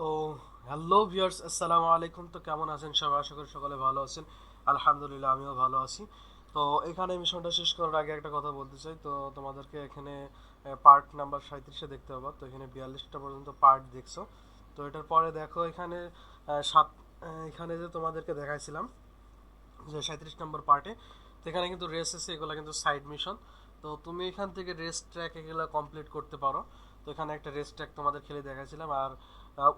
তো hello viewers, আসসালামু আলাইকুম। তো কেমন আছেন সবাই? আশা করি সকলে ভালো আছেন। আলহামদুলিল্লাহ, আমিও ভালো আছি। তো এখানে মিশনটা শেষ করার আগে একটা কথা বলতে চাই। তো তোমাদেরকে এখানে পার্ট নাম্বার সাঁত্রিশে দেখতে পাবো। তো এখানে বিয়াল্লিশটা পর্যন্ত পার্ট দেখছ। তো এটার পরে দেখো এখানে সাত এখানে যে তোমাদেরকে দেখাইছিলাম, যে সাঁত্রিশ নম্বর পার্টে তো এখানে কিন্তু রেস আছে, এগুলো কিন্তু সাইড মিশন তো তুমি এখান থেকে রেস ট্র্যাক এগুলো কমপ্লিট করতে পারো। তো এখানে একটা রেস ট্র্যাক তোমাদের খেলে দেখাইছিলাম। আর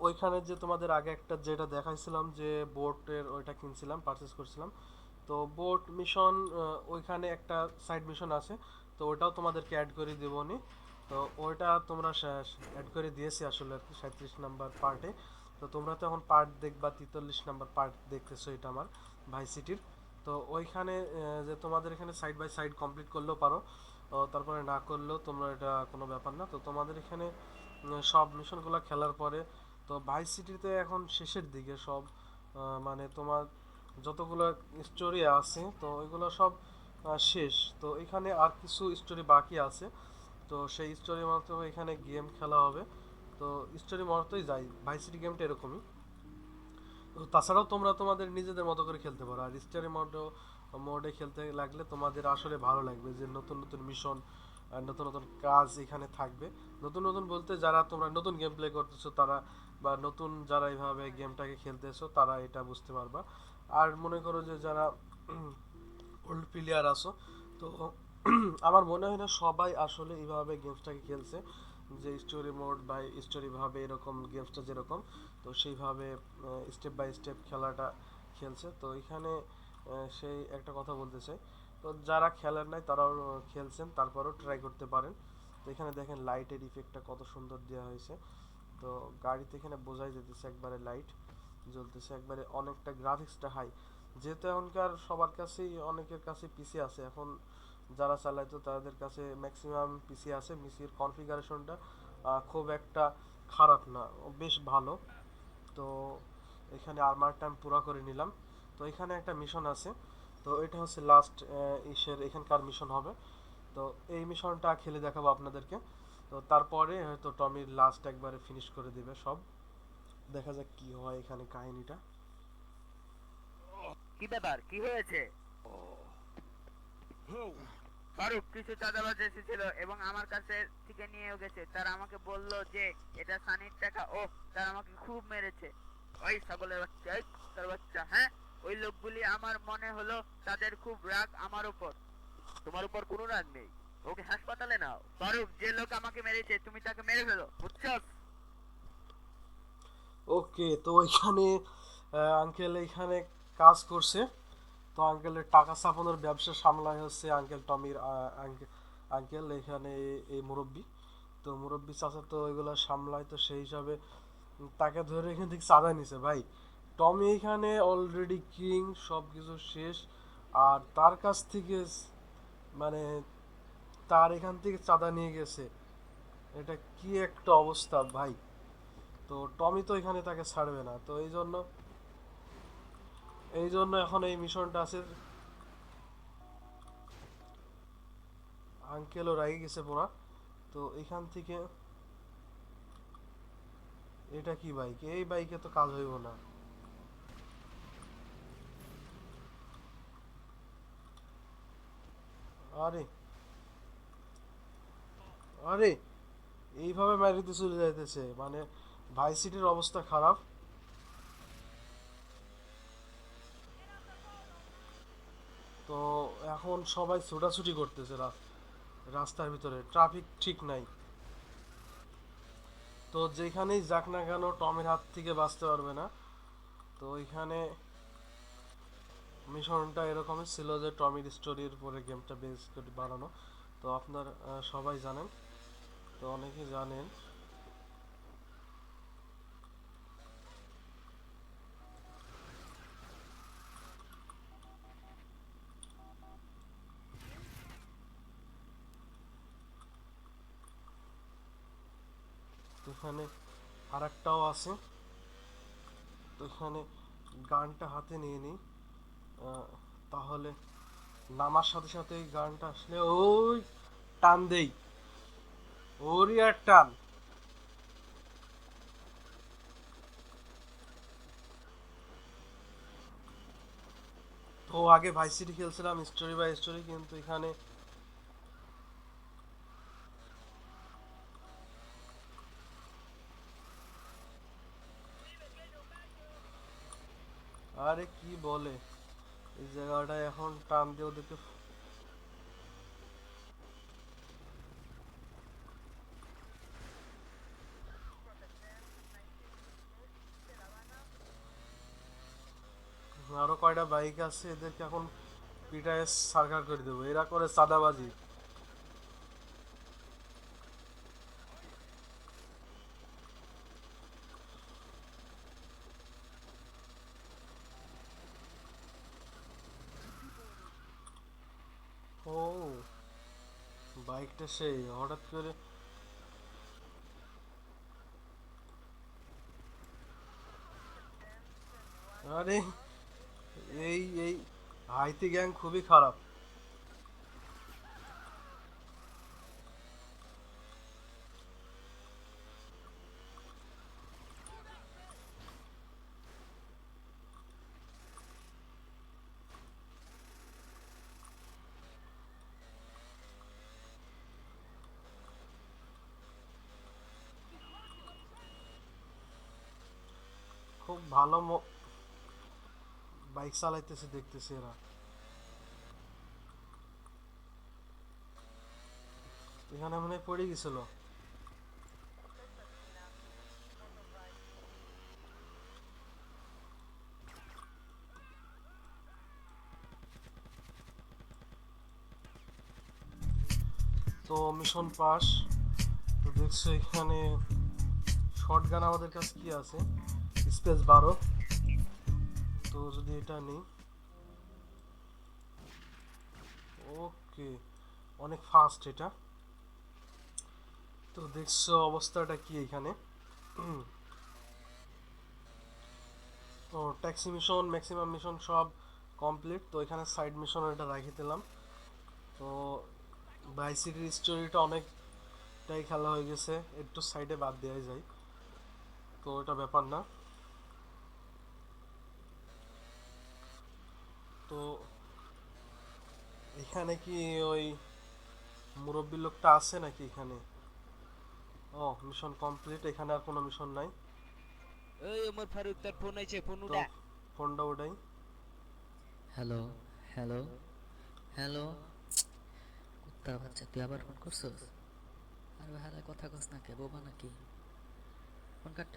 ওইখানে যে তোমাদের আগে একটা যেটা দেখাইছিলাম যে বোটের ওইটা কিনছিলাম পারচেস করছিলাম। তো বোট মিশন ওইখানে একটা সাইড মিশন আছে। তো ওটাও তোমাদেরকে অ্যাড করে দেবো নি। তো ওইটা তোমরা অ্যাড করে দিয়েছি আসলে আর কি সাঁত্রিশ নাম্বার পার্টে তো তোমরা তো এখন পার্ট দেখবা, তেতাল্লিশ নাম্বার পার্ট দেখতেছো এটা আমার ভাই সিটির তো ওইখানে যে তোমাদের এখানে সাইড বাই সাইড কমপ্লিট করলেও পারো। তারপরে না করলেও তোমরা এটা কোনো ব্যাপার না। তো তোমাদের এখানে সব মিশনগুলো খেলার পরে, তো ভাই সিটিতে এখন শেষের দিকে সব মানে তোমার যতগুলো স্টোরি আছে, তো ওইগুলো সব শেষ। তো এখানে আর কিছু স্টোরি বাকি আছে। তো সেই স্টোরি মতো এখানে গেম খেলা হবে। তো স্টোরি মতোই যাই। ভাই সিটি গেমটা এরকমই। তো তাছাড়াও তোমরা তোমাদের নিজেদের মতো করে খেলতে পারো। আর স্টোরি মোড মোডে খেলতে লাগলে তোমাদের আসলে ভালো লাগবে যে নতুন নতুন মিশন নতুন নতুন কাজ এখানে থাকবে। নতুন নতুন বলতে যারা তোমরা নতুন গেম প্লে করতেছো তারা বা নতুন যারা এইভাবে গেমটাকে খেলতেছো তারা এটা বুঝতে পারবা। আর মনে করো যে যারা ওল্ড প্লেয়ার আসো তো আমার মনে হয় না সবাই আসলে এইভাবে গেমসটাকে খেলছে, যে স্টোরি মোড বা স্টোরি ভাবে এরকম গেমসটা যেরকম, তো সেইভাবে স্টেপ বাই স্টেপ খেলাটা খেলছে। তো এখানে সেই একটা কথা বলতে চাই তো যারা খেলেন নাই, তারাও খেলছেন, তারপরেও ট্রাই করতে পারেন। তো এখানে দেখেন লাইটের ইফেক্টটা কত সুন্দর দেওয়া হয়েছে। তো গাড়িতে এখানে বোঝাই যেতেছে একবারে লাইট জ্বলতেছে, একবারে অনেকটা গ্রাফিক্সটা হাই যেহেতু এখনকার সবার কাছেই, অনেকের কাছে পিসি আছে। এখন যারা চালাইতো তাদের কাছে ম্যাক্সিমাম পিসি আছে। পিসির কনফিগারেশনটা খুব একটা খারাপ না, বেশ ভালো। তো এখানে আর্মার টাইম পুরা করে নিলাম। তো এখানে একটা মিশন আছে। তো এটা হচ্ছে লাস্ট ইসের এখানকার মিশন হবে। তো এই মিশনটা খেলে দেখাবো আপনাদেরকে। তো তারপরে হয়তো টমির লাস্ট একবারে ফিনিশ করে দিবে সব। দেখা যাক কি হয় এখানে কাহিনীটা। কি ব্যাপার? কি হয়েছে? ফারুক কিছু চাঁদাবাজ এসেছিল এবং আমার কাছে থেকে নিয়েও গেছে। তারা আমাকে বলল যে এটা সানির টাকা। ও তারা আমাকে খুব মেরেছে। ওই ছাগলের বাচ্চা এই তার বাচ্চা হ্যাঁ? ওই লোকগুলি আমার মনে হলো তাদের খুব রাগ আমার উপর। তোমার উপর কোনো রাগ নেই। ওকে হাসপাতালে নাও। ফারুক যে লোক আমাকে মেরেছে, তুমি তাকে মেরে ফেলো। বুঝছ ওকে, তো এখানে আঙ্কেল এখানে কাজ করছে। তো আঙ্কেলের টাকা ছাপানোর ব্যবসা সামলায় হচ্ছে আঙ্কেল টমির আঙ্কেল এখানে এই- মুরব্বী। তো মুরব্বী চাচা তো এগুলো সামলায়, তো সেই হিসাবে তাকে ধরে এখান থেকে চাঁদা নিছে, ভাই। টমি এখানে অলরেডি কিং সব কিছু শেষ। আর তার কাছ থেকে মানে তার এখান থেকে চাঁদা নিয়ে গেছে। এটা কি একটা অবস্থা ভাই। তো টমি তো এখানে তাকে ছাড়বে না। তো এই জন্য এই জন্য এখন এই মিশনটা আছে। আঙ্কেলও রাগে গেছে পুরা তো এখান থেকে, এটা কি বাইক এই বাইকে তো কাজ হইব না। আরে আরে, এইভাবে মারিতে চলে যাইতেছে। মানে ভাই সিটির অবস্থা খারাপ। তো এখন সবাই ছোটাছুটি করতেছে রাস্তার ভিতরে। ট্রাফিক ঠিক নাই। তো যেখানেই যাক না কেন, টমের হাত থেকে বাঁচতে পারবে না। তো ওইখানে মিশনটা এরকমই ছিল যে টমির স্টোরির উপরে গেমটা বেস করে বানানো। তো আপনার সবাই জানেন, তো অনেকে জানেন। এখানে আর একটাও আছে। তো এখানে গানটা হাতে নিয়ে নিই। তাহলে নামার সাথে সাথে গানটা আসলে ওই টান দেই। ওরই আর টান। তো আগে ভাইস সিটি খেলছিলাম স্টোরি বাই স্টোরি কিন্তু এখানে আরে কি বলে? এই জায়গাটা এখন টান দিয়ে ওদেরকে আরও কয়টা বাইক আছে, এদেরকে এখন পিটায় সার্কার করে দেবো। এরা করে চাঁদাবাজি ও বাইকটা সেই হঠাৎ করে আরে এই এই হাইতি গ্যাং খুবই খারাপ খুব ভালো বাইক চালাইতেছে, দেখতেছি এরা। এখানে মনে পড়ে গেছিল। তো মিশন পাস তো দেখছ এখানে শর্ট গান আমাদের কাছে কি আছে? স্পেস বারো। তো যদি এটা নেই, ওকে, অনেক ফাস্ট এটা। তো দেখছ অবস্থাটা কি এখানে। তো ট্যাক্সি মিশন ম্যাক্সিমাম মিশন সব কমপ্লিট তো এখানে সাইড মিশন এটা রাখি দিলাম। তো বাইসিটির স্টোরিটা অনেকটাই খেলা হয়ে গেছে। একটু সাইডে বাদ দেওয়া যায়। তো এটা ব্যাপার না তো এখানে কি ওই মুরব্বী লোকটা আছে নাকি এখানে? ও মিশন কমপ্লিট এখানে আর কোনো মিশন নাই। ওই ওমর ফারুক তার ফোন আইছে ফোন উড়া ফোনটা ওটাই হ্যালো হ্যালো হ্যালো কুত্তা বাচ্চা তুই আবার ফোন করছস? আর হালা কথা কস না কে বোবা নাকি? ফোন কাট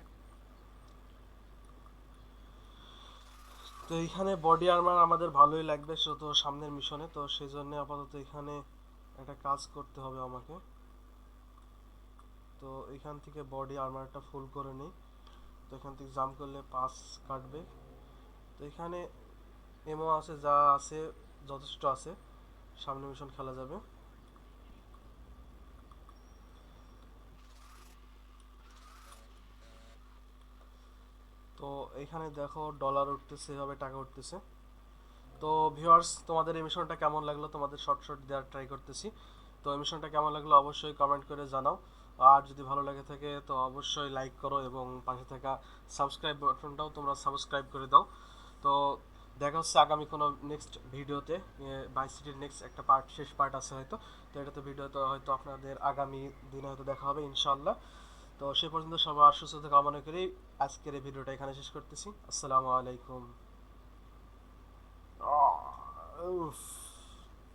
তো এখানে বডি আর্মার আমাদের ভালোই লাগবে, সে তো সামনের মিশনে তো সেই জন্য আপাতত এখানে একটা কাজ করতে হবে আমাকে। তো এখান থেকে বডি আর্মারটা ফুল করে নিই। তো এখান থেকে জাম্প করলে পাস কাটবে। তো এখানে এমও আছে, যা আছে, যথেষ্ট আছে। সামনে মিশন খেলা যাবে তো এখানে দেখো ডলার উঠতেছে, এভাবে টাকা উঠতেছে। তো ভিউয়ার্স তোমাদের এমিশনটা কেমন লাগল? তোমাদের শর্ট শর্ট দেওয়ার ট্রাই করতেছি। তো এমিশনটা কেমন লাগল? অবশ্যই কমেন্ট করে জানাও। আর যদি ভালো লাগে থাকে, তো অবশ্যই লাইক করো এবং পাশে থাকা সাবস্ক্রাইব বাটনটাও তোমরা সাবস্ক্রাইব করে দাও। তো দেখা হচ্ছে আগামী কোনো নেক্সট ভিডিওতে বাই সিটির নেক্সট একটা পার্ট শেষ পার্ট আছে হয়তো। তো এটা এটাতে ভিডিওতে হয়তো আপনাদের আগামী দিনে হয়তো দেখা হবে ইনশাল্লাহ তো সে পর্যন্ত সবার সুস্থতা কামনা করেই আজকের এই ভিডিওটা এখানে শেষ করতেছি। আসসালামু আলাইকুম। উফ।